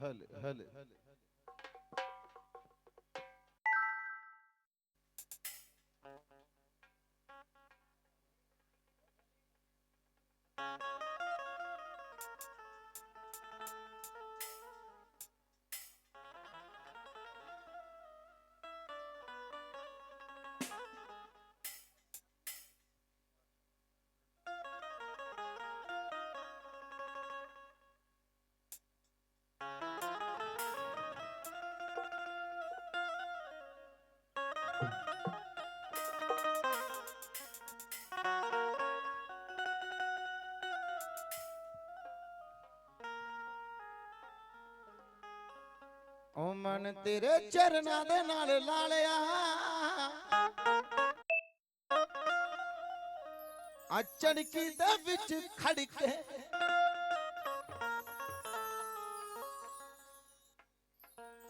ਹਲੇ ਹਲੇ ਮਨ ਤੇਰੇ ਚਰਨਾਂ ਦੇ ਨਾਲ ਲਾਲਿਆ। ਆ ਚੜਕੀ ਦੇ ਵਿੱਚ ਖੜ ਕੇ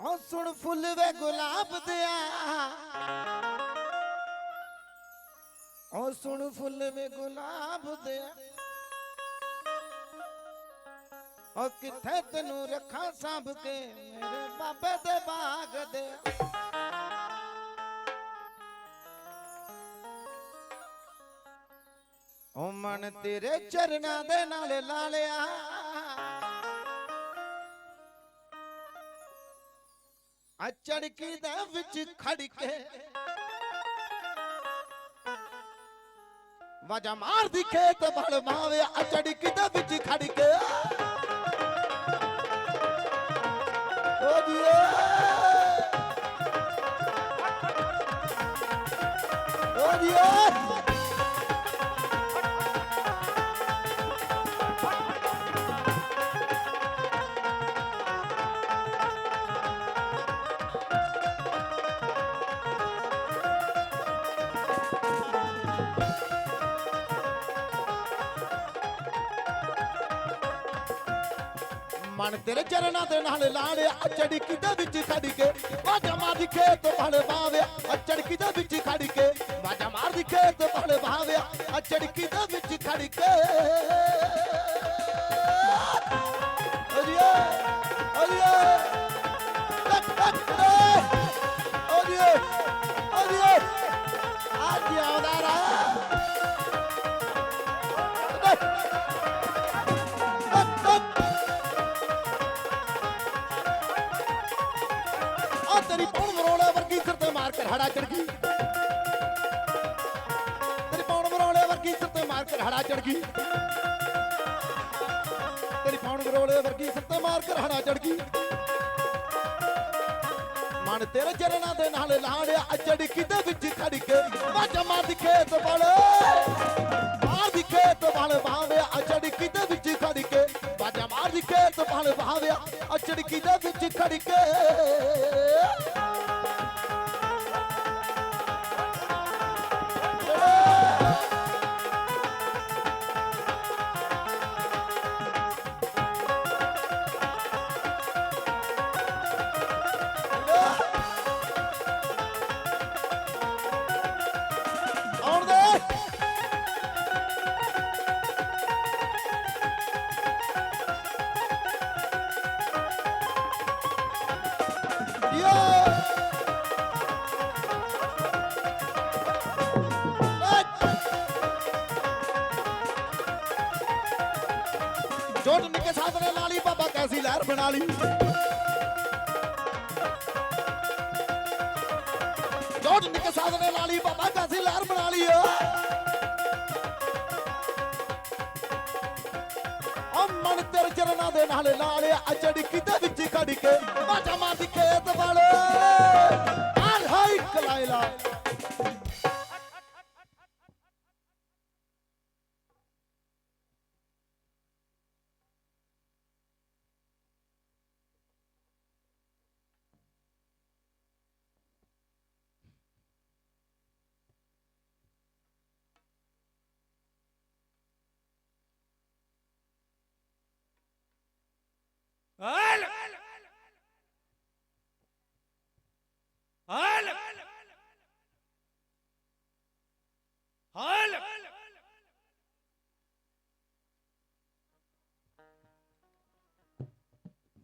ਓ ਸੁਣ ਫੁੱਲ ਵੇ ਗੁਲਾਬ ਦਿਆ ਓ ਸੁਣ ਫੁੱਲ ਵੇ ਗੁਲਾਬ ਦਿਆ ਓ ਕਿੱਥੇ ਤੈਨੂੰ ਰੱਖਾਂ ਸਾਂਭ ਕੇ ਮੇਰੇ ਬਾਬੇ ਦੇ ਬਾਗ ਓ ਮਨ ਤੇਰੇ ਚਰਨਾਂ ਦੇ ਨਾਲ ਲਾਲਿਆ। ਆ ਚੜਕੀ ਦੇ ਵਿੱਚ ਖੜ ਕੇ ਵਾਜਾ ਮਾਰਦੀ ਖੇਤ ਬਲ ਮਾਵੇ, ਆ ਚੜਕੀ ਦੇ ਵਿੱਚ ਖੜ ਕੇ ਓ ਮਨ ਤੇਰੇ ਚਰਨਾਂ ਦੇ ਨਾਲ ਲਾੜਿਆ ਚੜਕੀ ਦੇ ਵਿੱਚ ਖੜ ਕੇ। ਵਾਜਾ ਮਾਰ ਖੇਤ ਭਲ ਬਾਵਿਆ ਚੜਕੀ ਦੇ ਵਿੱਚ ਖੜ ਕੇ। ਵਾਜਾ ਮਾਰਦੀ ਖੇਤ ਭਲ ਬਾਵਿਆ ਚੜਕੀ ਦੇ ਵਿੱਚ ਖੜ ਕੇ। ਓਰੀਏ ਓਰੀਏ ਟਕ ਟਕ ਸਿਰ ਤੇ ਮਾਰ ਚੜ ਗਈ। ਤੇਰੀ ਪੌਣ ਮਰੋਲੇ ਵਰਗੀ ਸਿਰ ਤੇ ਮਾਰ ਕੇ ਹੜਾ ਚੜ ਗਈ। ਤੇਰੀ ਪੌਣ ਮਰੋਲੇ ਵਰਗੀ ਸਿਰ ਤੇ ਮਾਰ ਕੇ ਹੜਾ ਚੜ ਗਈ। ਮਨ ਤੇਰੇ ਚਰਨਾਂ ਦੇ ਨਾਲ ਲਾੜਿਆ ਅਚੜਕੀ ਦੇ ਵਿੱਚ ਖੜ ਕੇ। ਵਾਜਾ ਮਾਰਦੀ ਖੇਤ ਬਲ ਮਾਰਦੀ ਖੇਤ ਬਲ ਭਾਵਿਆ ਅਚੜਕੀ ਦੇ ਵਿੱਚ ਖੜ ਕੇ। ਵਾਜਾ ਮਾਰਦੀ ਖੇਤ ਬਲ ਭਾਵਿਆ ਅਚੜਕੀ ਦੇ ਵਿੱਚ ਖੜ ਕੇ। ਬਣਾ ਲਈ। ਜੋਟ ਨਿੱਕੇ ਸਾਧਨੇ ਲਾਲੀ ਬਾਬਾ ਕੈਸੀ ਲਹਿਰ ਬਣਾ ਲਈ ਓ ਮਨ ਤੇਰੇ ਚਰਨਾਂ ਦੇ ਨਾਲ ਲਾਲਿਆ ਅਚੜਕੀ ਕਿਤੇ ਵਿੱਚ ਖੜ ਕੇ, ਬਾਜਾ ਮਾਰਦੀ ਖੇਤ ਵਾਲੇ। ਆਲ ਹਾਈ ਕਲਾਇਲਾ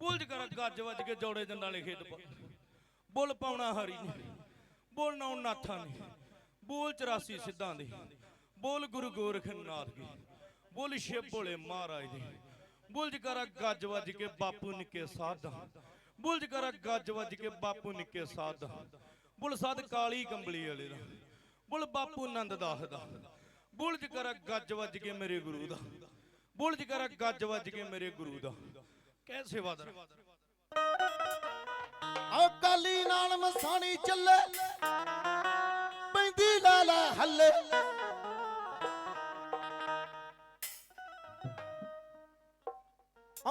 ਬੁਲਜ ਕਰ, ਗੱਜ ਵੱਜ ਕੇ ਜੋੜੇ ਦੇ ਨਾਲੇ ਖੇਡ ਪਾ। ਬੋਲ ਪਾਉਣਾ ਹਰੀ ਨੇ ਬੋਲ ਨਾਉ ਨਾਥਾਂ ਨੇ ਬੋਲ 84 ਸਿੱਧਾਂ ਦੇ, ਬੋਲ ਗੁਰੂ ਗੋਰਖਨਾਥ ਦੀ, ਬੋਲ ਸ਼ਿਵ ਭੋਲੇ ਮਹਾਰਾਜ ਦੀ। ਬੁਲਜ ਕਰ, ਗੱਜ ਵੱਜ ਕੇ ਬਾਪੂ ਨਿੱਕੇ ਸਾਧਾਂ। ਬੁਲਜ ਕਰ, ਗੱਜ ਵੱਜ ਕੇ ਬਾਪੂ ਨਿੱਕੇ ਸਾਧਾਂ। ਬੁਲ ਸਾਧ ਕਾਲੀ ਕੰਬਲੀ ਵਾਲੇ ਦਾ, ਬੁਲ ਬਾਪੂ ਨੰਦ ਦਾਸ ਦਾ। ਬੁਲਜ ਕਰ, ਗੱਜ ਵੱਜ ਕੇ ਮੇਰੇ ਗੁਰੂ ਦਾ। ਬੁਲਜ ਕਰ, ਗੱਜ ਵੱਜ ਕੇ ਮੇਰੇ ਗੁਰੂ ਦਾ। ਕਹਿ ਸੇਵਾਦਾਰ ਆ ਕਾਲੀ ਨਾਲ ਮਸਾਣੀ ਚੱਲੇ, ਪੈਂਦੀ ਲਾਲਾ ਹੱਲੇ।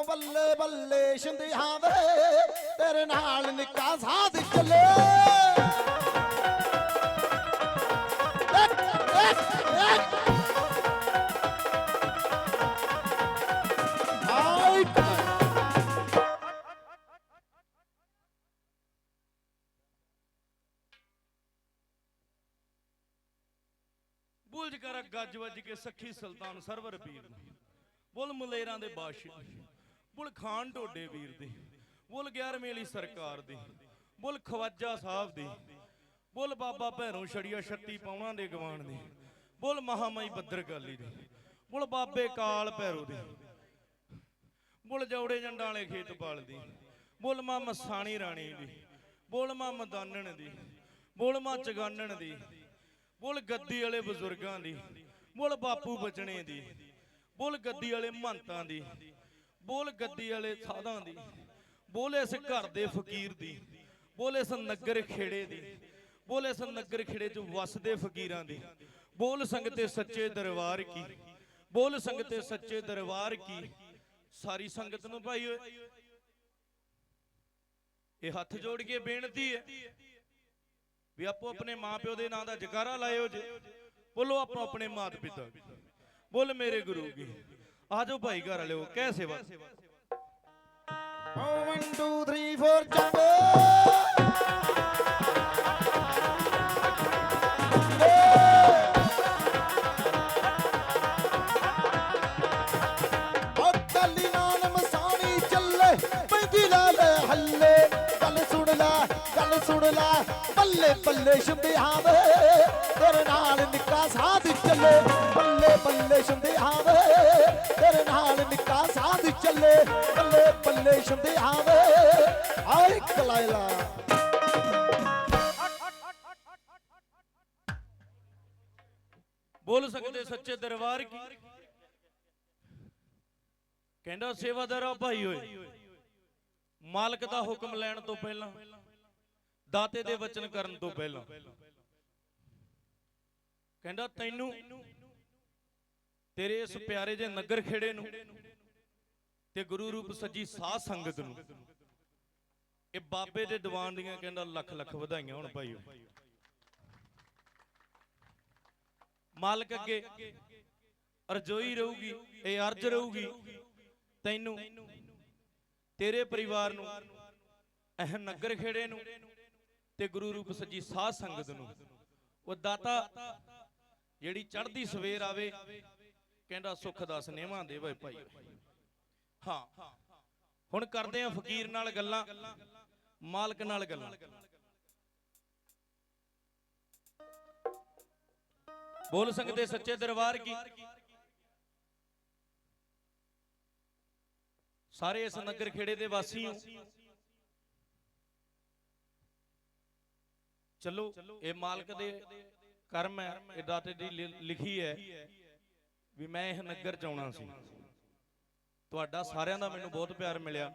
ਬੱਲੇ ਬੱਲੇ ਸ਼ਿੰਦਿਆਂ ਵੇ ਤੇਰੇ ਨਾਲ ਨਿੱਕਾ ਸਾਧ ਚੱਲੇ। ਬੁਲਜ ਕਰ ਗੱਜ ਵੱਜ ਕੇ ਸਖੀ ਸੁਲਤਾਨ ਸਰਵਰ ਪੀਰ ਦੀ। ਬੁੱਲ ਮਲੇਰਾਂ ਦੇ ਬਾਦਸ਼ਾਹ ਬੁੱਲ ਖਾਨ ਢੋਡੇ ਵੀਰ ਦੀ ਬੁੱਲ 11ਵੇਂ ਵਾਲੀ ਸਰਕਾਰ ਦੀ ਬੁੱਲ ਖਵਾਜਾ ਸਾਹਿਬ ਦੀ ਬੁੱਲ ਬਾਬਾ ਭੈਰੋਂ ਛੜੀਆ ਛੱਤੀ ਪਾਉਣਾ ਦੇ ਗਵਾਨ ਦੀ ਬੁੱਲ ਮਹਾਮਾਈ ਬੱਦਰਗਾਲੀ ਦੀ ਬੁੱਲ ਬਾਬੇ ਕਾਲ ਭੈਰੋ ਦੀ ਬੁੱਲ ਜੌੜੇ ਜੰਡਾਂ ਵਾਲੇ ਖੇਤ ਪਾਲਦੀ ਬੁੱਲ ਮਾਂ ਮਸਾਣੀ ਰਾਣੀ ਦੀ ਬੁੱਲ ਮਾਂ ਮਦਾਨਣ ਦੀ ਬੁੱਲ ਮਾਂ ਚਗਾਨਣ ਦੀ ਬੋਲ ਗੱਦੀ ਵਾਲੇ ਬਜ਼ੁਰਗਾਂ ਦੀ, ਬੋਲ ਬਾਪੂ ਬਚਣੇ ਦੀ, ਬੋਲ ਗੱਦੀ ਵਾਲੇ ਮਹੰਤਾਂ ਦੀ, ਬੁੱਲ ਗੱਦੀ ਵਾਲੇ ਸਾਧਾਂ ਦੀ, ਬੁੱਲ ਇਸ ਘਰ ਦੇ ਫਕੀਰ ਦੀ, ਬੁੱਲ ਇਸ ਨਗਰ ਖੇੜੇ ਦੀ, ਬੁੱਲ ਇਸ ਨਗਰ ਖੇੜੇ 'ਚ ਵਸਦੇ ਫਕੀਰਾਂ ਦੀ, ਬੋਲ ਸੰਗਤੇ ਸੱਚੇ ਦਰਬਾਰ ਕੀ, ਬੋਲ ਸੰਗਤੇ ਸੱਚੇ ਦਰਬਾਰ ਕੀ, ਸਾਰੀ ਸੰਗਤ ਨੂੰ ਭਾਈ ਓਏ, ਇਹ ਹੱਥ ਜੋੜ ਕੇ ਬੇਨਤੀ ਹੈ। ਵੀ ਆਪੋ ਆਪਣੇ ਮਾਪਿਓ ਦੇ ਨਾਂ ਦਾ ਜਕਾਰਾ ਲਾਇਓ ਜੇ। ਬੋਲੋ ਆਪੋ ਆਪਣੇ ਮਾਤ ਪਿਤਾ ਬੋਲ ਮੇਰੇ ਗੁਰੂ ਕੀ ਆਜੋ ਭਾਈ ਘਰ ਵਾਲਿਓ ਕਹਿ ਸੇਵਾ। Oh, one, two, three, four, ਚੱਕੋ ਬੱਲੇ ਬੱਲੇ ਸ਼ੰਭਿਆਂ ਤੇਰੇ ਨਾਲ ਨਿੱਕਾ ਸਾਧ ਚੱਲੇ। ਬੱਲੇ ਬੱਲੇ ਸ਼ੰਭਿਆਂ ਤੇਰੇ ਨਾਲ ਨਿੱਕਾ ਸਾਧ ਚੱਲੇ। ਬੱਲੇ ਬੱਲੇ ਸ਼ੰਭਿਆਂ ਆਏ ਕਲਾਇਲਾ ਬੋਲ ਸਕਦੇ ਸੱਚੇ ਦਰਬਾਰ ਕੀ? ਕਹਿੰਦਾ ਸੇਵਾਦਾਰਾ ਭਾਈ ਓਏ। ਮਾਲਕ ਦਾ ਹੁਕਮ ਲੈਣ ਤੋਂ ਪਹਿਲਾਂ ਦਾਤੇ ਦੇ ਵਚਨ ਕਰਨ ਤੋਂ ਪਹਿਲਾਂ। ਕਹਿੰਦਾ ਤੈਨੂੰ ਤੇਰੇ ਇਸ ਪਿਆਰੇ ਜੇ ਨਗਰ ਖੇੜੇ ਨੂੰ ਤੇ ਗੁਰੂ ਰੂਪ ਸੱਜੀ ਸਾਧ ਸੰਗਤ ਨੂੰ ਇਹ ਬਾਬੇ ਦੇ ਦੀਵਾਨ ਦੀਆਂ ਕਹਿੰਦਾ ਲੱਖ ਲੱਖ ਵਧਾਈਆਂ ਹੋਣ ਭਾਈਓ। ਮਾਲਕ ਅੱਗੇ ਅਰਜ਼ੋਈ ਰਹੂਗੀ ਇਹ ਅਰਜ਼ ਰਹੂਗੀ। ਤੈਨੂੰ ਤੇਰੇ ਪਰਿਵਾਰ ਨੂੰ ਇਹ ਨਗਰ ਖੇੜੇ ਨੂੰ ਤੇ ਗੁਰੂ ਰੂਪ ਸੱਜੀ ਸਾਧ ਸੰਗਤ ਨੂੰ। ਉਹ ਦਾਤਾ ਜਿਹੜੀ ਚੜ੍ਹਦੀ ਸਵੇਰ ਆਵੇ, ਕਹਿੰਦਾ ਸੁੱਖ ਦਾ ਸਨੇਹਾਂ ਦੇਵੇ ਭਾਈ। ਹਾਂ, ਹੁਣ ਕਰਦੇ ਆ ਫਕੀਰ ਨਾਲ ਗੱਲਾਂ, ਮਾਲਕ ਨਾਲ ਗੱਲਾਂ। ਬੋਲ ਸਕਦੇ ਸੱਚੇ ਦਰਬਾਰ ਕੀ? ਸਾਰੇ ਇਸ ਨਗਰ ਖੇੜੇ ਦੇ ਵਾਸੀ ਹੋ। ਚਲੋ ਇਹ ਮਾਲਕ ਦੇ ਕਰਮ ਹੈ ਇਹ ਦਾਤੇ ਦੀ ਲਿਖੀ ਹੈ ਵੀ ਮੈਂ ਇਹ ਨਗਰ ਚ ਆਉਣਾ ਸੀ। ਤੁਹਾਡਾ ਸਾਰਿਆਂ ਦਾ ਮੈਨੂੰ ਬਹੁਤ ਪਿਆਰ ਮਿਲਿਆ।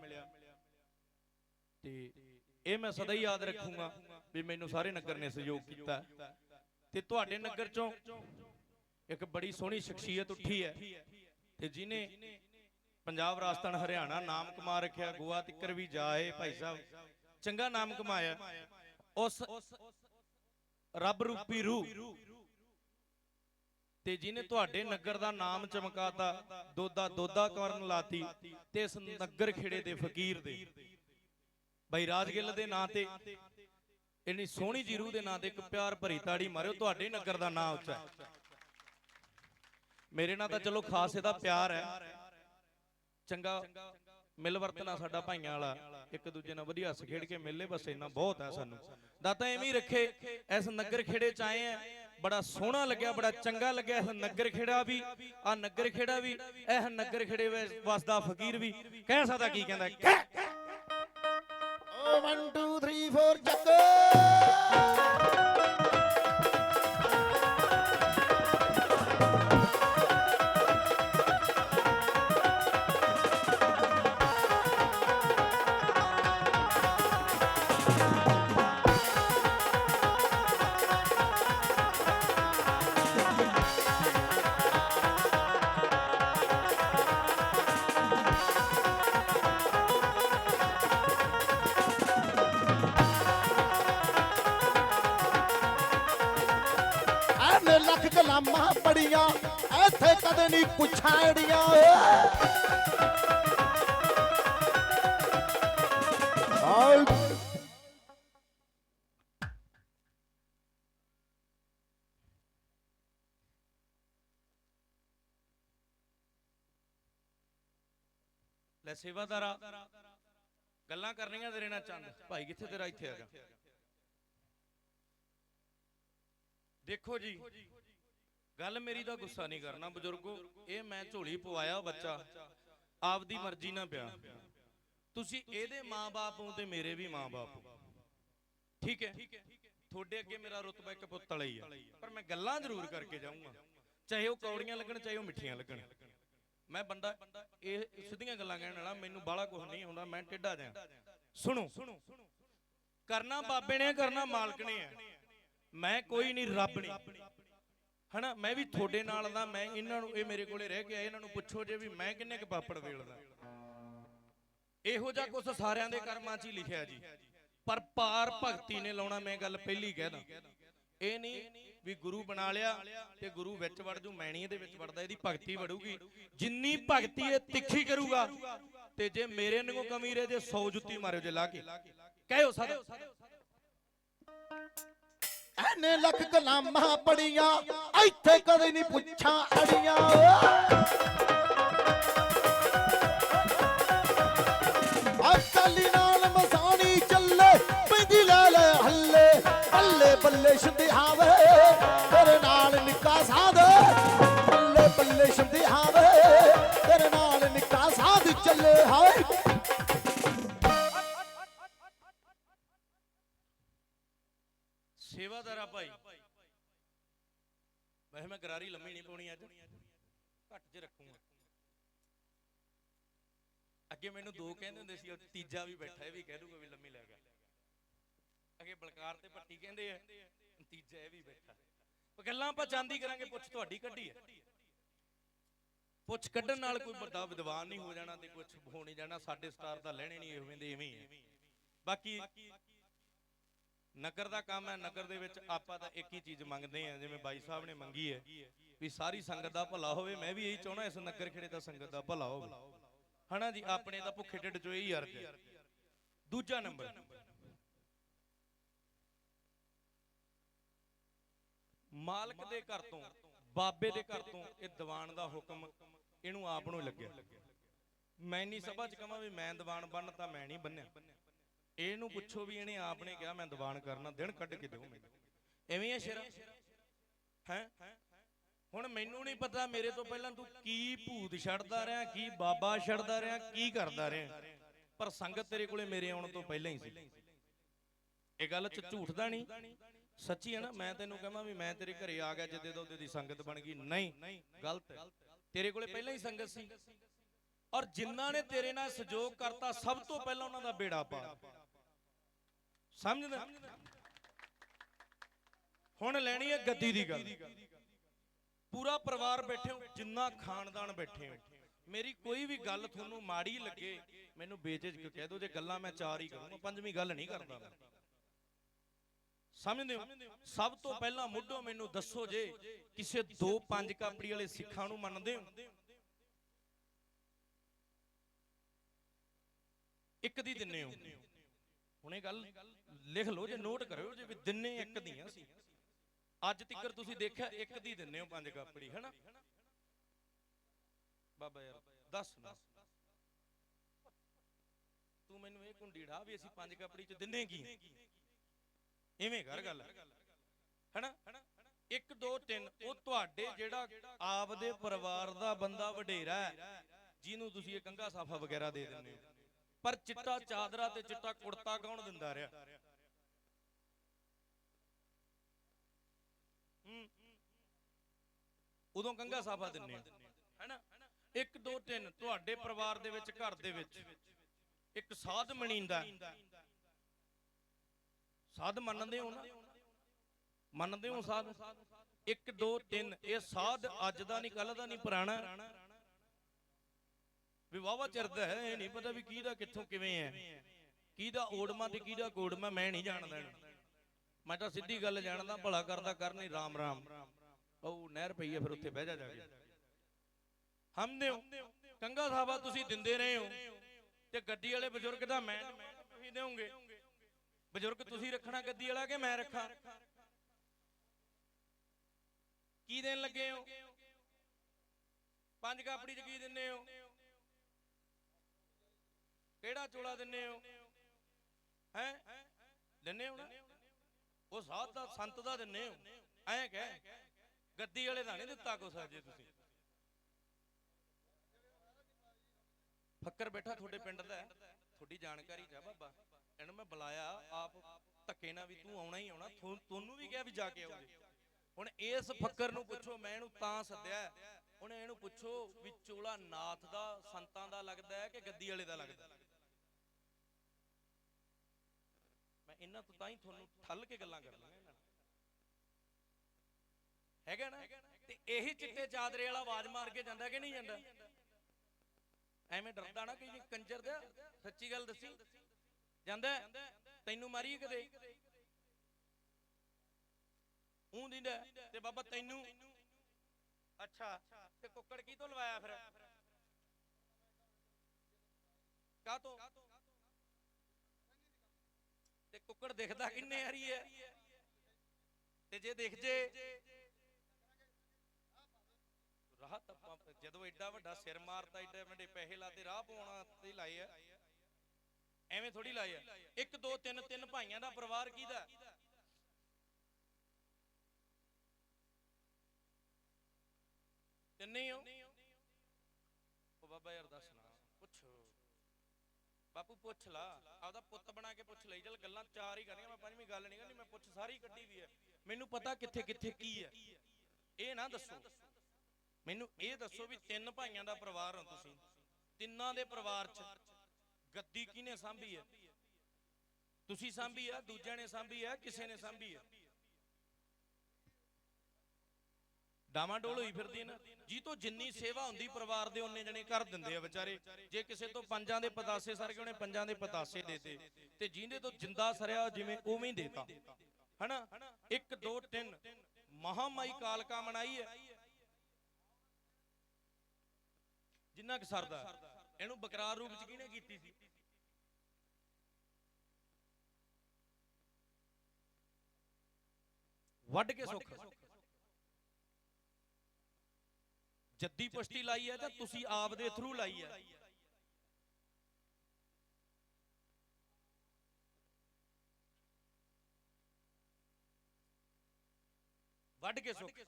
ਤੇ ਇਹ ਮੈਂ ਸਦਾ ਹੀ ਯਾਦ ਰੱਖੂੰਗਾ ਵੀ ਮੈਨੂੰ ਸਾਰੇ ਨਗਰ ਨੇ ਸਹਿਯੋਗ ਕੀਤਾ। ਤੇ ਤੁਹਾਡੇ ਨਗਰ ਚੋਂ ਇੱਕ ਬੜੀ ਸੋਹਣੀ ਸ਼ਖਸੀਅਤ ਉੱਠੀ ਹੈ ਤੇ ਜਿਨੇ ਪੰਜਾਬ ਰਾਜਸਥਾਨ ਹਰਿਆਣਾ ਨਾਮ ਕਮਾ ਰੱਖਿਆ ਗੋਆ ਤਿੱਕਰ ਵੀ ਜਾਏ ਭਾਈ ਸਾਹਿਬ ਚੰਗਾ ਨਾਮ ਕਮਾਇਆ। ਉਸ ਰੱਬ ਰੂਪੀ ਰੂਹ। ਤੇ ਜਿਨੇ ਤੁਹਾਡੇ ਨਗਰ ਦਾ ਨਾਮ ਚਮਕਾਤਾ, ਦੋਦਾ ਦੋਦਾ ਕਰਨ ਲਾਤੀ ਤੇ ਇਸ ਨਗਰ ਖੇੜੇ ਦੇ ਫਕੀਰ ਦੇ। ਭਾਈ ਰਾਜਗਿੱਲ ਦੇ ਨਾਂ ਤੇ, ਇੰਨੀ ਸੋਹਣੀ ਜੀ ਰੂਹ ਦੇ ਨਾਂ ਤੇ ਇੱਕ ਪਿਆਰ ਭਰੀ ਤਾੜੀ ਮਾਰਿਓ, ਤੁਹਾਡੇ ਨਗਰ ਦਾ ਨਾਂ ਉੱਚਾ ਹੈ। ਮੇਰੇ ਨਾਲ ਤਾਂ ਚਲੋ ਖਾਸ ਇਹਦਾ ਪਿਆਰ ਹੈ। ਚੰਗਾ ਮਿਲ ਸਾਡਾ ਭਾਈਆਂ ਵਾਲਾ, ਇੱਕ ਦੂਜੇ ਨਾਲ ਵਧੀਆ ਹੱਸ ਖੇਡ ਕੇ ਮਿਲੇ, ਬਸ ਇੰਨਾ ਬਹੁਤ ਹੈ ਸਾਨੂੰ ਦਾਤਾ ਐਵੇਂ ਹੀ ਰੱਖੇ, ਇਸ ਨਗਰ ਖੇੜੇ ਚ ਆਏ ਆ, ਬੜਾ ਸੋਹਣਾ ਲੱਗਿਆ, ਬੜਾ ਚੰਗਾ ਲੱਗਿਆ ਇਸ ਨਗਰ ਖੇੜਾ ਵੀ ਆ ਨਗਰ ਖੇੜਾ ਵੀ, ਇਹ ਨਗਰ ਖੇੜੇ ਵਿੱਚ ਵਸਦਾ ਫਕੀਰ ਵੀ, ਕਹਿ ਸਕਦਾ ਕੀ ਕਹਿੰਦਾ, ਕਹਿ। ਓ 1 2 3 4 ਚੱਕ ਐਨੇ ਲੱਖ ਕਲਾਮਾਂ ਪੜੀਆਂ, ਇੱਥੇ ਕਦੇ ਨਹੀਂ ਪੁੱਛਾੜੀਆਂ। ਲੈ ਸੇਵਾਦਾਰਾ, ਗੱਲਾਂ ਕਰਨੀਆਂ ਤੇਰੇ ਨਾਲ ਚੰਦ। ਭਾਈ, ਕਿੱਥੇ ਤੇਰਾ ਇੱਥੇ ਆ ਦੇਖੋ ਜੀ ਗੱਲ ਮੇਰੀ ਦਾ ਗੁੱਸਾ ਨਹੀਂ ਕਰਨਾ, ਬਜ਼ੁਰਗੋ। ਇਹ ਮੈਂ ਝੋਲੀ ਪਵਾਇਆ ਬੱਚਾ। ਆਪਦੀ ਮਰਜ਼ੀ ਨਾਲ ਪਿਆ। ਤੁਸੀਂ ਇਹਦੇ ਮਾਂ-ਬਾਪ ਹੋ ਤੇ ਮੇਰੇ ਵੀ ਮਾਂ-ਬਾਪ ਹੋ। ਠੀਕ ਹੈ? ਤੁਹਾਡੇ ਅੱਗੇ ਮੇਰਾ ਰੁਤਬਾ ਇੱਕ ਪੁੱਤ ਵਾਲਾ ਹੀ ਆ। ਪਰ ਮੈਂ ਗੱਲਾਂ ਜ਼ਰੂਰ ਕਰਕੇ ਜਾਊਂਗਾ। ਚਾਹੇ ਉਹ ਕੌੜੀਆਂ ਲੱਗਣ, ਚਾਹੇ ਉਹ ਮਿੱਠੀਆਂ ਲੱਗਣ। ਮੈਂ ਬੰਦਾ ਇਹ ਸਿੱਧੀਆਂ ਗੱਲਾਂ ਕਹਿਣ ਵਾਲਾ, ਮੈਨੂੰ ਬਾਹਲਾ ਕੁਝ ਨਹੀਂ ਹੁੰਦਾ ਮੈਂ ਟੇਢਾ ਜਾਂ ਸੁਣੋ। ਕਰਨਾ ਬਾਬੇ ਨੇ, ਕਰਨਾ ਮਾਲਕ ਨੇ। ਮੈਂ ਕੋਈ ਨਹੀਂ, ਰੱਬ ਨਹੀਂ। ਹਨਾ, ਮੈਂ ਵੀ ਤੁਹਾਡੇ ਨਾਲ ਦਾ, ਮੈਂ ਇਹਨਾਂ ਨੂੰ, ਇਹ ਮੇਰੇ ਕੋਲੇ ਰਹਿ ਕੇ ਆਏ, ਇਹਨਾਂ ਨੂੰ ਪੁੱਛੋ ਜੇ ਵੀ ਮੈਂ ਕਿੰਨੇ ਕੁ ਪਾਪੜ ਵੇਲਦਾ। ਇਹੋ ਜਿਹਾ ਕੁਝ ਸਾਰਿਆਂ ਦੇ ਕਰਮਾਂ 'ਚ ਹੀ ਲਿਖਿਆ ਜੀ। ਪਰ ਪਾਰ ਭਗਤੀ ਨੇ ਲਾਉਣਾ, ਮੈਂ ਗੱਲ ਪਹਿਲੀ ਕਹਿਦਾ ਇਹ ਨਹੀਂ ਵੀ ਗੁਰੂ ਬਣਾ ਲਿਆ ਤੇ ਗੁਰੂ ਵਿੱਚ ਵੜ ਜੂ ਮੈਣੀ ਇਹਦੇ ਵਿੱਚ ਵੜਦਾ, ਇਹਦੀ ਭਗਤੀ ਵੜੂਗੀ। ਜਿੰਨੀ ਭਗਤੀ ਇਹ ਤਿੱਖੀ ਕਰੂਗਾ, ਤੇ ਜੇ ਮੇਰੇ ਨੂੰ ਕਮੀ ਰਹੇ ਜੇ 100 ਜੁੱਤੀ ਮਾਰਿਓ ਜੇ ਲਾ ਕੇ। ਕਹਿਓ ਸਦ। ਐਨੇ ਲੱਖ ਕਲਾਮਾਂ ਪੜੀਆਂ ਇੱਥੇ ਕਦੇ ਨਹੀਂ ਪੁੱਛਾਂ ਅੜੀਆਂ। ਅਕਾਲੀ ਨਾਲ ਮਸਾਣੀ ਚੱਲੇ, ਪੈਂਦੀ ਲੈ ਲੈ ਹੱਲੇ, ਬੱਲੇ ਬੱਲੇ ਸ਼ੰਦਿਹਾਵੇ ਤੇਰੇ ਨਾਲ ਨਿੱਕਾ ਸਾਧ, ਬੱਲੇ ਬੱਲੇ ਸ਼ੰਦਿਹਾਵੇ ਤੇਰੇ ਨਾਲ ਨਿੱਕਾ ਸਾਧ ਚੱਲੇ, ਹਾਏ ਵੈਸੇ ਲੰਮੀ ਨਹੀਂ ਪਾਉਣੀ ਅੱਜ। ਘੱਟ 'ਚ ਰੱਖੂਗਾ। ਅੱਗੇ ਮੈਨੂੰ ਦੋ ਕਹਿੰਦੇ ਹੁੰਦੇ ਸੀ, ਉਹ ਤੀਜਾ ਵੀ ਬੈਠਾ ਇਹ ਵੀ ਕਹਿ ਦੂਗਾ ਵੀ ਲੰਮੀ ਲੈ ਗਿਆ ਅੱਗੇ ਬਲਕਾਰ ਤੇ ਭੱਟੀ ਕਹਿੰਦੇ ਆ, ਤੀਜਾ ਇਹ ਵੀ ਬੈਠਾ। ਉਹ ਗੱਲਾਂ ਆਪਾਂ ਜਾਂਦੀ ਕਰਾਂਗੇ, ਪੁੱਛ ਤੁਹਾਡੀ ਕੱਢੀ ਹੈ ਪੁੱਛ ਕੱਢਣ ਨਾਲ ਕੋਈ ਵੱਡਾ ਵਿਦਵਾਨ ਨਹੀਂ ਹੋ ਜਾਣਾ ਤੇ ਕੁਝ ਹੋ ਨਹੀਂ ਜਾਣਾ, ਸਾਡੇ ਸਟਾਰ ਦਾ ਲੈਣੇ ਨਹੀਂ ਐਵੇਂ ਐਵੇਂ ਹੀ ਬਾਕੀ ਨਗਰ ਦਾ ਕੰਮ ਹੈ, ਨਗਰ ਦੇ ਵਿੱਚ ਆਪਾਂ ਤਾਂ ਇੱਕ ਹੀ ਚੀਜ਼ ਮੰਗਦੇ ਆ ਜਿਵੇਂ ਬਾਈ ਸਾਹਿਬ ਨੇ ਮੰਗੀ ਹੈ, ਵੀ ਸਾਰੀ ਸੰਗਤ ਦਾ ਭਲਾ ਹੋਵੇ। ਮੈਂ ਵੀ ਇਹੀ ਚਾਹਣਾ ਇਸ ਨਗਰ ਖੇੜੇ ਦਾ ਸੰਗਤ ਦਾ ਭਲਾ ਹੋਵੇ। ਹਨਾ ਜੀ? ਆਪਣੇ ਤਾਂ ਭੁੱਖੇ ਢਿੱਡ ਚੋਂ ਇਹੀ ਅਰਜ਼ ਹੈ। ਦੂਜਾ ਨੰਬਰ। ਮਾਲਕ ਦੇ ਘਰ ਤੋਂ, ਬਾਬੇ ਦੇ ਘਰ ਤੋਂ ਇਹ ਦੀਵਾਨ ਦਾ ਹੁਕਮ ਇਹਨੂੰ ਆਪ ਨੂੰ ਲੱਗਿਆ। ਮੈਂ ਨਹੀਂ ਸਭਾ ਚ ਕਹਾਂ ਵੀ ਮੈਂ ਦੀਵਾਨ ਬਣ ਤਾਂ ਮੈਂ ਨਹੀਂ ਬੰਨਿਆ। ਇਹਨੂੰ ਪੁੱਛੋ ਵੀ ਇਹਨੇ ਆਪ ਨੇ ਕਿਹਾ ਮੈਂ ਦੀਵਾਨ ਕਰਨਾ, ਦਿਨ ਕੱਢ ਕੇ ਦਿਓ ਮੈਨੂੰ। ਐਵੇਂ ਹੈ ਸ਼ੇਰਾ? ਹੈ? ਹੁਣ ਮੈਨੂੰ ਨਹੀਂ ਪਤਾ, ਮੇਰੇ ਤੋਂ ਪਹਿਲਾਂ ਤੂੰ ਕੀ ਭੂਤ ਛੱਡਦਾ ਰਿਹਾ, ਕੀ ਬਾਬਾ ਛੱਡਦਾ ਰਿਹਾ, ਕੀ ਕਰਦਾ ਰਿਹਾ। ਪਰ ਸੰਗਤ ਤੇਰੇ ਕੋਲੇ ਮੇਰੇ ਆਉਣ ਤੋਂ ਪਹਿਲਾਂ ਹੀ ਸੀ। ਇਹ ਗੱਲ ਚ ਝੂਠ ਨਹੀਂ। ਸੱਚੀ ਹੈ ਨਾ, ਮੈਂ ਤੈਨੂੰ ਕਹਾਂ ਵੀ ਮੈਂ ਤੇਰੇ ਘਰੇ ਆ ਗਿਆ, ਜਿੱਦੇ ਦਾ ਉਹਦੇ ਦੀ ਸੰਗਤ ਬਣ ਗਈ। ਨਹੀਂ, ਗਲਤ ਤੇਰੇ ਕੋਲੇ ਪਹਿਲਾਂ ਹੀ ਸੰਗਤ ਸੀ। ਔਰ ਜਿਨ੍ਹਾਂ ਨੇ ਤੇਰੇ ਨਾਲ ਸਹਿਯੋਗ ਕਰਤਾ, ਸਭ ਤੋਂ ਪਹਿਲਾਂ ਉਹਨਾਂ ਦਾ ਬੇੜਾ ਪਾ। ਸਮਝਦਾ ਹੁਣ ਲੈਣੀ ਹੈ ਗੱਦੀ ਦੀ ਗੱਲ। ਪੂਰਾ ਪਰਿਵਾਰ ਬੈਠੇ ਹੋ, ਜਿੰਨਾ ਖਾਨਦਾਨ ਬੈਠੇ ਹੋ। ਮੇਰੀ ਕੋਈ ਵੀ ਗੱਲ ਤੁਹਾਨੂੰ ਮਾੜੀ ਲੱਗੇ, ਮੈਨੂੰ ਬੇਝਿਜਕ ਕਹਿ ਦਿਓ, ਜੇ ਗੱਲਾਂ ਮੈਂ ਚਾਰ ਹੀ ਕਰੂੰਗਾ, ਪੰਜਵੀਂ ਗੱਲ ਨਹੀਂ ਕਰਦਾ ਮੈਂ। ਸਮਝਦੇ ਹੋ? ਸਭ ਤੋਂ ਪਹਿਲਾਂ ਮੁੱਢੋਂ ਮੈਨੂੰ ਦੱਸੋ ਜੇ ਕਿਸੇ ਦੋ ਪੰਜ ਕਾਪੜੀ ਵਾਲੇ ਸਿੱਖਾਂ ਨੂੰ ਮੰਨਦੇ ਹੋ? ਇੱਕ ਦੀ ਦਿੰਨੇ ਹੋ। ਹੁਣ ਇਹ ਗੱਲ ਲਿਖ ਲਓ ਜੇ ਨੋਟ ਕਰਿਓ ਜੇ ਵੀ ਦਿੰਨੇ ਇੱਕ ਦੀਆਂ ਸੀ। ਅੱਜ ਤੱਕਰ ਤੁਸੀਂ ਦੇਖਿਆ ਇੱਕ ਦੀ ਦਿੰਨੇ ਹੋ ਪੰਜ ਕਾਪੜੀ ਹੈਨਾ? ਬਾਬਾ ਯਾਰ ਦੱਸ ਨਾ। ਇਹ ਕੁੰਡੀ ਢਾ ਵੀ ਅਸੀਂ ਪੰਜ ਕਪੜੀ ਚ ਦਿੰਨੇ ਕੀ? ਐਵੇਂ ਕਰ ਗੱਲ। ਹੈਨਾ? 1 2 3 ਉਹ ਤੁਹਾਡੇ ਜਿਹੜਾ ਆਪਦੇ ਪਰਿਵਾਰ ਦਾ ਬੰਦਾ ਵਡੇਰਾ ਜਿਹਨੂੰ ਤੁਸੀਂ ਇਹ ਕੰਗਾ ਸਾਫਾ ਵਗੈਰਾ ਦੇ ਦਿੰਦੇ ਹੋ। ਪਰ ਚਿੱਟਾ ਚਾਦਰਾ ਤੇ ਚਿੱਟਾ ਕੁੜਤਾ ਕੌਣ ਦਿੰਦਾ ਰਿਹਾ? ਉਦੋਂ ਕੰਗਾ ਸਾਫਾ ਦਿੰਨੇ ਹੋ ਹੈਨਾ? 1 2 3 ਤੁਹਾਡੇ ਪਰਿਵਾਰ ਦੇ ਵਿੱਚ, ਘਰ ਦੇ ਵਿੱਚ। ਇੱਕ ਸਾਧ ਮਣੀਂਦਾ ਸਾਧ ਮੰਨਦੇ ਹੋ ਨਾ? ਮੰਨਦੇ ਹੋ ਸਾਧ? 1 2 3 ਇਹ ਸਾਧ ਅੱਜ ਦਾ ਨਹੀਂ ਕੱਲ ਦਾ ਨਹੀਂ, ਪੁਰਾਣਾ। ਵੀ ਵਾਵਾ ਚਿਰਦਾ ਹੈ, ਇਹ ਨਹੀਂ ਪਤਾ ਵੀ ਕਿਹਦਾ ਕਿੱਥੋਂ ਕਿਵੇਂ ਹੈ। ਕਿਹਦਾ ਓੜਮਾ ਤੇ ਕਿਹਦਾ ਕੋੜਮਾ, ਮੈਂ ਨਹੀਂ ਜਾਣਦਾ ਮੈਂ ਤਾਂ ਸਿੱਧੀ ਗੱਲ ਜਾਣਦਾ, ਭਲਾ ਕਰਦਾ ਕਰ ਨਹੀਂ, ਰਾਮ ਰਾਮ। ਉਹ ਨਹਿਰ ਪਈ ਹੈ, ਫਿਰ ਉੱਥੇ ਬਹਿ ਜਾ ਜਾ ਕੇ। ਹਮਦੇ ਕੰਗਾ ਸਾਹਿਬਾ ਤੁਸੀਂ ਦਿੰਦੇ ਰਹੇ ਹੋ, ਤੇ ਗੱਡੀ ਵਾਲੇ ਬਜ਼ੁਰਗ ਦਾ ਮੈਂ ਤੁਸੀਂ ਦੇਵੋਗੇ ਬਜ਼ੁਰਗ ਤੁਸੀਂ ਰੱਖਣਾ ਗੱਦੀ ਵਾਲਾ ਕਿ ਮੈਂ ਰੱਖਾਂ? ਕੀ ਦੇਣ ਲੱਗੇ ਹੋ? ਪੰਜ ਕਾਪੜੀ ਚ ਕੀ ਦਿੰਨੇ ਹੋ? ਕਿਹੜਾ ਚੋਲਾ ਦਿੰਨੇ ਹੋ? ਹੈ? ਦਿੰਨੇ ਹੋ ਨਾ? ਉਹ ਸਾਧ ਦਾ, ਸੰਤ ਦਾ ਦਿੰਨੇ ਹੋ। ਐਂ ਕਹਿ, ਗੱਦੀ ਵਾਲੇ ਦਾ ਨਹੀਂ ਦਿੱਤਾ ਕੁਛ ਅਜੇ ਤੁਸੀਂ। ਫੱਕਰ ਬੈਠਾ ਤੁਹਾਡੇ ਪਿੰਡ ਦਾ। ਤੁਹਾਡੀ ਜਾਣਕਾਰੀ ਚ ਬਾਬਾ। ਇਹਨੂੰ ਮੈਂ ਬੁਲਾਇਆ, ਆਪ ਧੱਕੇ ਨਾਲ ਵੀ ਤੂੰ ਆਉਣਾ ਹੀ ਆਉਣਾ। ਤੁਹਾਨੂੰ ਵੀ ਕਿਹਾ ਵੀ ਜਾ ਕੇ ਆਉਗੇ ਹੁਣ ਇਸ ਫੱਕਰ ਨੂੰ ਪੁੱਛੋ, ਮੈਂ ਇਹਨੂੰ ਤਾਂ ਸੱਦਿਆ। ਹੁਣ ਇਹਨੂੰ ਪੁੱਛੋ ਵੀ ਚੋਲਾ ਨਾਥ ਦਾ, ਸੰਤਾਂ ਦਾ ਲੱਗਦਾ ਹੈ ਕਿ ਗੱਦੀ ਵਾਲੇ ਦਾ ਲੱਗਦਾ ਹੈ? ਮੈਂ ਇਹਨਾਂ ਤੋਂ ਤਾਂ ਹੀ ਤੁਹਾਨੂੰ ਠੱਲ ਕੇ ਗੱਲਾਂ ਕਰਨੀਆਂ ਇਹਨਾਂ ਹੈਗਾ ਨਾ? ਤੇ ਇਹੀ ਚਿੱਟੇ ਚਾਦਰੇ ਵਾਲਾ ਆਵਾਜ਼ ਮਾਰ ਕੇ ਜਾਂਦਾ ਕਿ ਨਹੀਂ ਜਾਂਦਾ? ਐਵੇਂ ਡਰਦਾ ਨਾ ਕਿ ਕੰਜਰ ਦਾ ਸੱਚੀ ਗੱਲ ਦੱਸੀ। ਜਾਂਦਾ? ਤੈਨੂੰ ਮਾਰੀ ਕਦੇ ਊਂ ਦਿੰਦਾ, ਤੇ ਬਾਬਾ ਤੈਨੂੰ। ਅੱਛਾ, ਤੇ ਕੁੱਕੜ ਕੀ ਤੋਂ ਲਵਾਇਆ ਫਿਰ? ਕਾ ਤੋਂ ਤੇ ਕੁੱਕੜ ਦਿਖਦਾ ਕਿੰਨੇ ਹਰੀ ਹੈ। ਤੇ ਜੇ ਦਿਖ ਜੇ। ਰਾਹ ਤੱਪਾਂ ਜਦੋਂ ਐਡਾ ਵੱਡਾ ਸਿਰ ਮਾਰਤਾ ਐਡੇ ਵੱਡੇ ਪੈਸੇ ਲਾਤੇ ਰਾਹ ਪਾਉਣਾ ਤੇ ਲਾਏ ਆ। ਐਵੇਂ ਥੋੜੀ ਲਾਏ ਆ। ਇੱਕ, ਦੋ, ਤਿੰਨ ਤਿੰਨ ਭਾਈਆਂ ਦਾ ਪਰਿਵਾਰ ਕਿਹਦਾ? ਤਿੰਨੇ ਹੀ ਹੋ? ਉਹ ਬਾਬਾ ਯਾਰ ਦੱਸ ਬਾਪੂ ਪੁੱਛ ਲਾ, ਆਪਦਾ ਪੁੱਤ ਬਣਾ ਕੇ ਪੁੱਛ ਲਈ। ਚਲ ਗੱਲਾਂ ਚਾਰ ਹੀ ਕਰਨੀਆਂ, ਮੈਂ ਪੰਜਵੀਂ ਗੱਲ ਨਹੀਂ ਕਰਨੀ, ਮੈਂ ਪੁੱਛ ਸਾਰੀ ਕੱਢੀ ਵੀ ਹੈ। ਮੈਨੂੰ ਪਤਾ ਕਿੱਥੇ ਕਿੱਥੇ ਕੀ ਹੈ। ਇਹ ਨਾ ਦੱਸੋ। ਮੈਨੂੰ ਇਹ ਦੱਸੋ ਵੀ ਤਿੰਨ ਭਾਈਆਂ ਦਾ ਪਰਿਵਾਰ ਹੋ ਤੁਸੀਂ। ਤਿੰਨਾਂ ਦੇ ਪਰਿਵਾਰ 'ਚ ਗੱਦੀ ਕਿਹਨੇ ਸਾਂਭੀ ਹੈ? ਤੁਸੀਂ ਸਾਂਭੀ ਆ ਦੂਜਿਆਂ ਨੇ ਸਾਂਭੀ ਆ ਕਿਸੇ ਨੇ ਸਾਂਭੀ ਆ ਡਾਮਾਡੋਲ ਹੋਈ ਫਿਰਦੀ ਹੈ ਨਾ, ਜੀ ਤੋਂ ਜਿੰਨੀ ਸੇਵਾ ਹੁੰਦੀ ਪਰਿਵਾਰ ਦੇ ਉਹਨੇ ਜਣੇ ਕਰ ਦਿੰਦੇ ਆ ਵਿਚਾਰੇ। ਜੇ ਕਿਸੇ ਤੋਂ ਪੰਜਾਂ ਦੇ ਪਤਾਸੇ ਸਰ ਗਏ, ਉਹਨੇ ਪੰਜਾਂ ਦੇ ਪਤਾਸੇ ਦੇਤੇ। ਤੇ ਜਿੰਦੇ ਤੋਂ ਜਿੰਦਾ ਸਰਿਆ ਜਿਵੇਂ ਉਵੇਂ ਹੀ ਦੇਤਾ। ਹਨਾ? 1 2 3 ਮਹਾਮਾਈ ਕਾਲਕਾ ਮਨਾਈ ਹੈ। ਜਿੰਨਾ ਕਿ ਸਰਦਾ। ਇਹਨੂੰ ਬਕਰਾਰ ਰੂਪ ਚ ਕਿਹਨੇ ਕੀਤੀ ਸੀ? ਵੱਢ ਕੇ ਸੁੱਖ ਜੱਦੀ ਪੁਸ਼ਤੀ ਲਾਈ ਹੈ ਜਾਂ ਤੁਸੀਂ ਆਪ ਦੇ ਥਰੂ ਲਾਈ ਹੈ। ਵੱਢ ਕੇ ਸੁੱਖ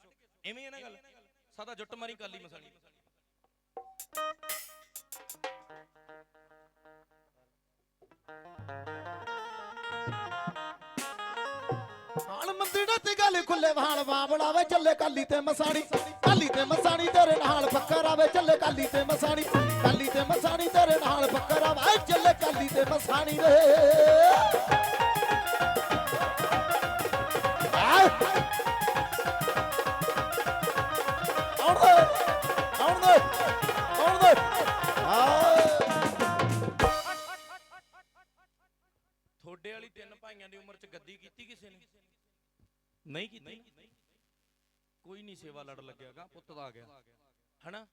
ਐਵੇਂ ਹੈ ਨਾ ਗੱਲ? ਸਾਦਾ ਜੁੱਟ ਮਾਰੀ ਕਾਲੀ ਮਸਾਲੀ। ਹਾਲ ਮੰਦਿੜਾ ਤੇ ਗੱਲ ਖੁੱਲੇ ਵਾਲ ਬਾਬਲਾਵੇ ਚੱਲੇ ਕਾਲੀ ਤੇ ਮਸਾਣੀ ਕਾਲੀ ਤੇ ਮਸਾਣੀ ਤੇਰੇ ਨਾਲ ਫੱਕਰ ਆਵੇ ਚੱਲੇ ਕਾਲੀ ਤੇ ਮਸਾਣੀ ਕਾਲੀ ਤੇ ਮਸਾਣੀ ਤੇਰੇ ਨਾਲ ਫੱਕਰ ਆਵੇ ਚੱਲੇ ਕਾਲੀ ਤੇ ਮਸਾਣੀ ਰੇ। ਥੋੜੇ ਵਾਲੀ ਤਿੰਨ ਭਾਈਆਂ ਦੀ ਉਮਰ 'ਚ ਗੱਦੀ ਕੀਤੀ ਕਿਸੇ ਨੇ? ਨਹੀਂ ਕੀਤੀ। ਕੋਈ ਨਹੀਂ ਸੇਵਾ ਲੜ ਲੱਗਿਆਗਾ ਪੁੱਤ ਦਾ ਆ ਗਿਆ। ਹਨਾ?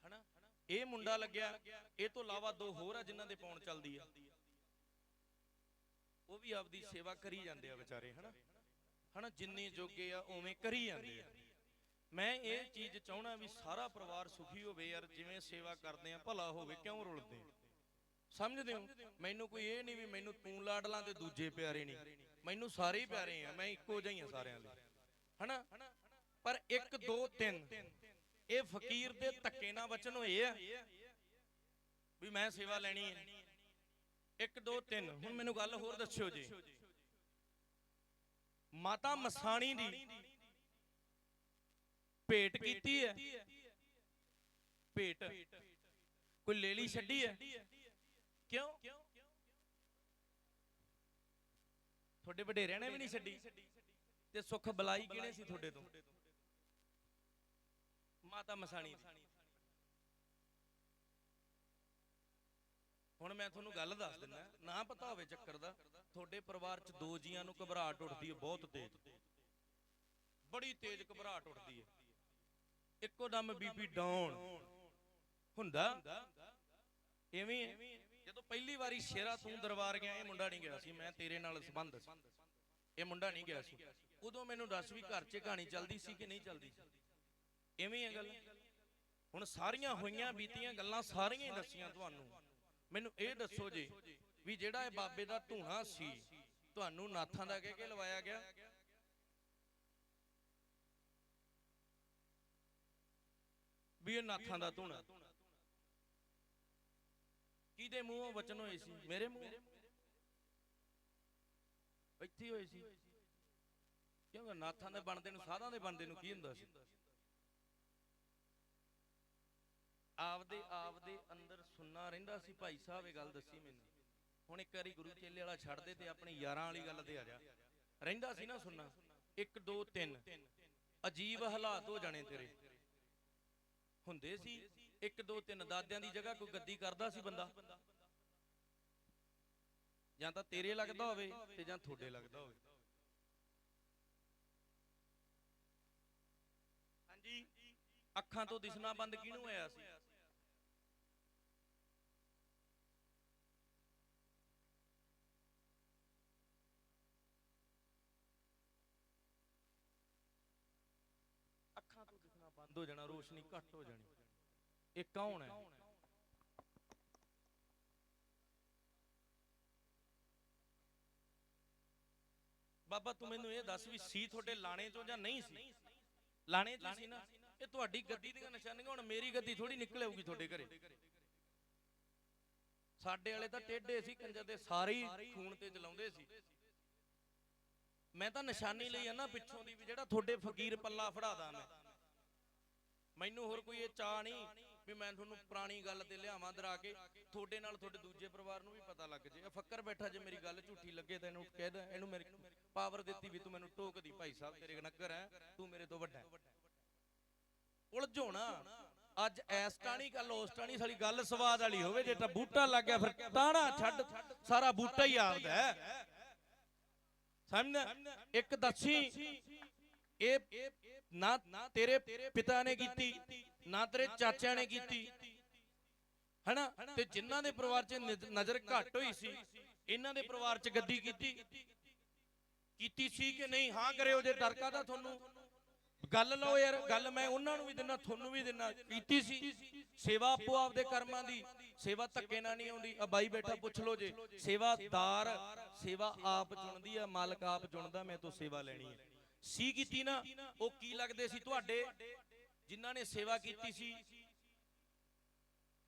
ਇਹ ਮੁੰਡਾ ਲੱਗਿਆ ਇਹ ਤੋਂ ਇਲਾਵਾ ਦੋ ਹੋਰ ਆ ਜਿਨ੍ਹਾਂ ਦੇ ਪੌਣ ਚੱਲਦੀ ਆ। ਉਹ ਵੀ ਆਪਦੀ ਸੇਵਾ ਕਰੀ ਜਾਂਦੇ ਆ ਵਿਚਾਰੇ ਹਨਾ? ਹਨਾ? ਜਿੰਨੇ ਜੋਗੇ ਆ ਉਵੇਂ ਕਰੀ ਜਾਂਦੇ ਆ। ਮੈਂ ਇਹ ਚੀਜ਼ ਚਾਹਣਾ ਵੀ ਸਾਰਾ ਪਰਿਵਾਰ ਸੁਖੀ ਹੋਵੇ ਯਾਰ ਜਿਵੇਂ ਸੇਵਾ ਕਰਦੇ ਆ ਭਲਾ ਹੋਵੇ ਕਿਉਂ ਰੁਲਦੇ ਆ? ਸਮਝਦੇ ਹੋ? ਮੈਨੂੰ ਕੋਈ ਇਹ ਨਹੀਂ ਵੀ ਮੈਨੂੰ ਤੂੰ ਲਾਡਲਾਂ ਤੇ ਦੂਜੇ ਪਿਆਰੇ ਨਹੀਂ। ਮੈਨੂੰ ਸਾਰੇ ਹੀ ਪਿਆਰੇ ਆ ਮੈਂ ਇੱਕੋ ਜਿਹਾ ਹੀ ਆ ਸਾਰਿਆਂ ਲਈ ਹਨਾ? ਪਰ 1 2 3 ਇਹ ਫਕੀਰ ਦੇ ਧੱਕੇ ਨਾਲ ਵਚਨ ਹੋਏ ਆ ਵੀ ਮੈਂ ਸੇਵਾ ਲੈਣੀ ਹੈ। 1 2 3 ਹੁਣ ਮੈਨੂੰ ਗੱਲ ਹੋਰ ਦੱਸਿਓ ਜੀ। ਮਾਤਾ ਮਸਾਣੀ ਦੀ ਭੇਟ ਕੀਤੀ ਹੈ। ਭੇਟ। ਕੋਈ ਲੇਲੀ ਛੱਡੀ ਹੈ? ਕਿਉਂ? ਤੁਹਾਡੇ ਵਡੇਰਿਆਂ ਨੇ ਵੀ ਨਹੀਂ ਛੱਡੀ। ਤੇ ਸੁੱਖ ਬਲਾਈ ਕਿਹਨੇ ਸੀ ਤੁਹਾਡੇ ਤੋਂ? ਮਾਤਾ ਮਸਾਣੀ ਦੀ। ਹੁਣ ਮੈਂ ਤੁਹਾਨੂੰ ਗੱਲ ਦੱਸ ਦਿੰਦਾ, ਨਾ ਪਤਾ ਹੋਵੇ ਚੱਕਰ ਦਾ, ਤੁਹਾਡੇ ਪਰਿਵਾਰ 'ਚ ਦੋ ਜੀਆਂ ਨੂੰ ਘਬਰਾਹਟ ਉੱਠਦੀ ਹੈ, ਬਹੁਤ ਤੇਜ਼। ਬੜੀ ਤੇਜ਼ ਘਬਰਾਹਟ ਉੱਠਦੀ ਹੈ। ਇੱਕੋ ਦਮ ਬੀਪੀ ਡਾਊਨ। ਹੁੰਦਾ? ਐਵੇਂ ਹੈ। ਜਦੋਂ ਪਹਿਲੀ ਵਾਰੀ ਸ਼ੇਰਾ ਤੂੰ ਦਰਬਾਰ ਗਿਆ, ਇਹ ਮੁੰਡਾ ਨਹੀਂ ਗਿਆ ਸੀ, ਮੈਂ ਤੇਰੇ ਨਾਲ ਸੰਬੰਧ ਸੀ। ਇਹ ਮੁੰਡਾ ਨਹੀਂ ਗਿਆ ਸੀ। ਉਦੋਂ ਮੈਨੂੰ ਦੱਸ ਵੀ ਘਰ 'ਚ ਕਹਾਣੀ ਚੱਲਦੀ ਸੀ ਕਿ ਨਹੀਂ ਚੱਲਦੀ? ਸੀ ਐਵੇਂ ਹੈ ਗੱਲ। ਹੁਣ ਸਾਰੀਆਂ ਹੋਈਆਂ, ਬੀਤੀਆਂ ਗੱਲਾਂ ਸਾਰੀਆਂ ਹੀ ਦੱਸੀਆਂ ਤੁਹਾਨੂੰ। ਮੈਨੂੰ ਇਹ ਦੱਸੋ ਜੀ ਵੀ ਜਿਹੜਾ ਇਹ ਬਾਬੇ ਦਾ ਧੂਣਾ ਸੀ, ਤੁਹਾਨੂੰ ਨਾਥਾਂ ਦਾ ਕਹਿ ਕੇ ਲਵਾਇਆ ਗਿਆ? ਵੀ ਇਹ ਨਾਥਾਂ ਦਾ ਧੂਣਾ। ਕਿਹਦੇ ਮੂੰਹੋਂ ਵਚਨ ਹੋਏ ਸੀ? ਮੇਰੇ ਮੂੰਹ? ਇੱਥੇ ਹੋਏ ਸੀ। ਕਿਉਂਕਿ ਨਾਥਾਂ ਦੇ ਬਣਦੇ ਨੂੰ, ਸਾਧਾਂ ਦੇ ਬਣਦੇ ਨੂੰ ਕੀ ਹੁੰਦਾ ਸੀ? ਆਪਦੇ ਆਪਦੇ ਅੰਦਰ ਸੁਣਨਾ ਰਹਿੰਦਾ ਸੀ, ਭਾਈ ਸਾਹਿਬ ਇਹ ਗੱਲ ਦੱਸੀ ਮੈਨੂੰ। ਹੁਣ ਇੱਕ ਵਾਰੀ ਗੁਰੂ ਚੇਲੇ ਵਾਲਾ ਛੱਡ ਦੇ ਤੇ ਆਪਣੀ ਯਾਰਾਂ ਵਾਲੀ ਗੱਲ ਤੇ ਆ ਜਾ। ਰਹਿੰਦਾ ਸੀ ਨਾ ਸੁਣਨਾ। 1 2 3 ਅਜੀਬ ਹਾਲਾਤ ਹੋ ਜਾਣੇ ਤੇਰੇ। ਹੁੰਦੇ ਸੀ 1 2 3 ਦਾਦਿਆਂ ਦੀ ਜਗ੍ਹਾ ਕੋਈ ਗੱਦੀ ਕਰਦਾ ਸੀ ਬੰਦਾ। ਜਾਂ ਤਾਂ ਤੇਰੇ ਲੱਗਦਾ ਹੋਵੇ ਤੇ ਜਾਂ ਤੁਹਾਡੇ ਲੱਗਦਾ ਹੋਵੇ। ਹਾਂਜੀ। ਅੱਖਾਂ ਤੋਂ ਦਿਸਣਾ ਬੰਦ ਕਿਹਨੂੰ ਹੋਇਆ ਸੀ? ਹੋ ਜਾਣਾ, ਰੋਸ਼ਨੀ ਘੱਟ ਹੋ ਜਾਣੀ। ਇਹ ਕੌਣ ਹੈ? ਬਾਬਾ, ਤੂੰ ਮੈਨੂੰ ਇਹ ਦੱਸ ਵੀ ਸੀ ਤੁਹਾਡੇ ਲਾਣੇ ਚੋਂ ਜਾਂ ਨਹੀਂ ਸੀ? ਲਾਣੇ ਚ ਸੀ ਨਾ। ਇਹ ਤੁਹਾਡੀ ਗੱਦੀ ਦੀਆਂ ਨਿਸ਼ਾਨੀਆਂ, ਹੁਣ ਮੇਰੀ ਗੱਦੀ ਥੋੜੀ ਨਿਕਲ ਆਊਗੀ ਤੁਹਾਡੇ ਘਰੇ। ਸਾਡੇ ਵਾਲੇ ਤਾਂ ਟੇਢੇ ਸੀ, ਕੰਜਰ ਦੇ ਸਾਰੇ ਹੀ ਖੂਨ ਤੇ ਚਲਾਉਂਦੇ ਸੀ। ਮੈਂ ਤਾਂ ਨਿਸ਼ਾਨੀ ਲਈ ਆ ਨਾ ਪਿੱਛੋਂ ਦੀ ਵੀ ਜਿਹੜਾ ਤੁਹਾਡੇ ਫਕੀਰ ਪੱਲਾ ਫੜਾਦਾ ਮੈਂ। ਮੈਨੂੰ ਹੋਰ ਕੋਈ ਇਹ ਚਾਹ ਨਹੀਂ ਵੀ ਮੈਂ ਤੁਹਾਨੂੰ ਪੁਰਾਣੀ ਗੱਲ ਤੇ ਲਿਆਵਾਂ ਦਰਾ ਕੇ, ਤੁਹਾਡੇ ਨਾਲ ਤੁਹਾਡੇ ਦੂਜੇ ਪਰਿਵਾਰ ਨੂੰ ਵੀ ਪਤਾ ਲੱਗ ਜੇ। ਇਹ ਫੱਕਰ ਬੈਠਾ ਜੇ ਮੇਰੀ ਗੱਲ ਝੂਠੀ ਲੱਗੇ ਤਾਂ ਇਹਨੂੰ ਕਹਿ ਦੇ, ਇਹਨੂੰ ਮੇਰੀ ਪਾਵਰ ਦਿੱਤੀ ਵੀ ਤੂੰ ਮੈਨੂੰ ਟੋਕਦੀ, ਭਾਈ ਸਾਹਿਬ ਤੇਰੇ ਨਗਰ ਹੈ, ਤੂੰ ਮੇਰੇ ਤੋਂ ਵੱਡਾ ਉਲਝੋਣਾ ਅੱਜ ਐਸ ਟਾਣੀ ਗੱਲ ਉਸ ਟਾਣੀ ਸਾਡੀ ਗੱਲ ਸਵਾਦ ਵਾਲੀ ਹੋਵੇ, ਜੇ ਤਾਂ ਬੂਟਾ ਲੱਗ ਗਿਆ ਫਿਰ ਤਾਣਾ ਛੱਡ, ਸਾਰਾ ਬੂਟਾ ਹੀ ਆਪਦਾ ਹੈ। ਇੱਕ ਦੱਸੀ ਇਹ ਨਾ ਤੇਰੇ ਪਿਤਾ ਨੇ ਕੀਤੀ, ਨਾ ਤੇਰੇ ਚਾਚਿਆਂ ਨੇ ਕੀਤੀ। ਹਨਾ? ਤੇ ਜਿਨ੍ਹਾਂ ਦੇ ਪਰਿਵਾਰ 'ਚ ਨਜ਼ਰ ਘੱਟ ਹੋਈ ਸੀ, ਇਹਨਾਂ ਦੇ ਪਰਿਵਾਰ 'ਚ ਗੱਦੀ ਕੀਤੀ। ਕੀਤੀ ਸੀ ਕਿ ਨਹੀਂ? ਹਾਂ ਕਰਿਓ, ਜੇ ਡਰ ਕਾਹਦਾ ਤੁਹਾਨੂੰ? ਗੱਲ ਲਓ ਯਾਰ, ਗੱਲ ਮੈਂ ਉਹਨਾਂ ਨੂੰ ਵੀ ਦਿੰਨਾ, ਤੁਹਾਨੂੰ ਵੀ ਦਿੰਨਾ। ਕੀਤੀ ਸੀ। ਸੇਵਾ ਆਪੋ ਆਪਦੇ ਕਰਮਾਂ ਦੀ, ਸੇਵਾ ਧੱਕੇ ਨਾਲ ਨਹੀਂ ਆਉਂਦੀ। ਆ ਬਾਈ ਬੈਠਾ, ਪੁੱਛ ਲਓ ਜੇ। ਸੇਵਾਦਾਰ ਸੇਵਾ ਆਪ ਚੁਣਦੀ ਆ, ਮਾਲਕ ਆਪ ਚੁਣਦਾ, ਮੈਂ ਤੋਂ ਸੇਵਾ ਲੈਣੀ ਹੈ ਸੀ ਕੀਤੀ ਨਾ, ਉਹ ਕੀ ਲੱਗਦੇ ਸੀ ਤੁਹਾਡੇ? ਜਿਨ੍ਹਾਂ ਨੇ ਸੇਵਾ ਕੀਤੀ ਸੀ,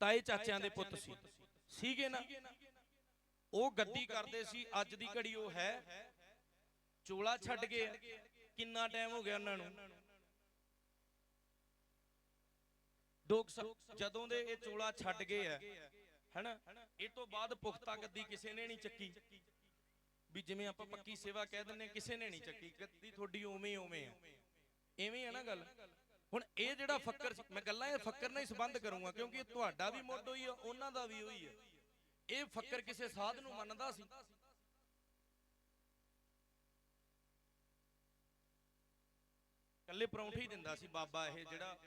ਤਾਏ ਚਾਚਿਆਂ ਦੇ ਪੁੱਤ ਸੀ। ਸੀਗੇ ਨਾ? ਉਹ ਗੱਦੀ ਕਰਦੇ ਸੀ, ਅੱਜ ਦੀ ਘੜੀ ਉਹ ਹੈ। ਚੋਲਾ ਛੱਡ ਗਏ ਕਿੰਨਾ ਟਾਈਮ ਹੋ ਗਿਆ ਉਹਨਾਂ ਨੂੰ? ਦੋ ਜਦੋਂ ਦੇ ਇਹ ਚੋਲਾ ਛੱਡ ਗਏ ਆ, ਹੈਨਾ? ਇਹ ਤੋਂ ਬਾਅਦ ਪੁਖਤਾ ਗੱਦੀ ਕਿਸੇ ਨੇ ਨਹੀਂ ਚੱਕੀ। ਵੀ ਜਿਵੇਂ ਆਪਾਂ ਪੱਕੀ ਸੇਵਾ ਕਹਿ ਦਿੰਨੇ ਕਿਸੇ ਨੇ ਨਹੀਂ ਚੱਕੀ ਗੱਦੀ ਤੁਹਾਡੀ ਉਵੇਂ ਉਵੇਂ ਆ। ਐਵੇਂ ਆ ਨਾ ਗੱਲ। ਹੁਣ ਇਹ ਜਿਹੜਾ ਫੱਕਰ ਮੈਂ ਗੱਲਾਂ ਇਹ ਫੱਕਰ ਨਾਲ ਹੀ ਸੰਬੰਧ ਕਰੂੰਗਾ ਕਿਉਂਕਿ ਇਹ ਤੁਹਾਡਾ ਵੀ ਮੁੱਢ ਹੋਈ ਆ ਉਹਨਾਂ ਦਾ ਵੀ ਹੋਈ ਆ। ਇਹ ਫੱਕਰ ਕਿਸੇ ਸਾਧ ਨੂੰ ਮੰਨਦਾ ਸੀ। ਕੱਲੇ ਪਰੌਂਠੇ ਹੀ ਦਿੰਦਾ ਸੀ ਬਾਬਾ ਇਹ ਜਿਹੜਾ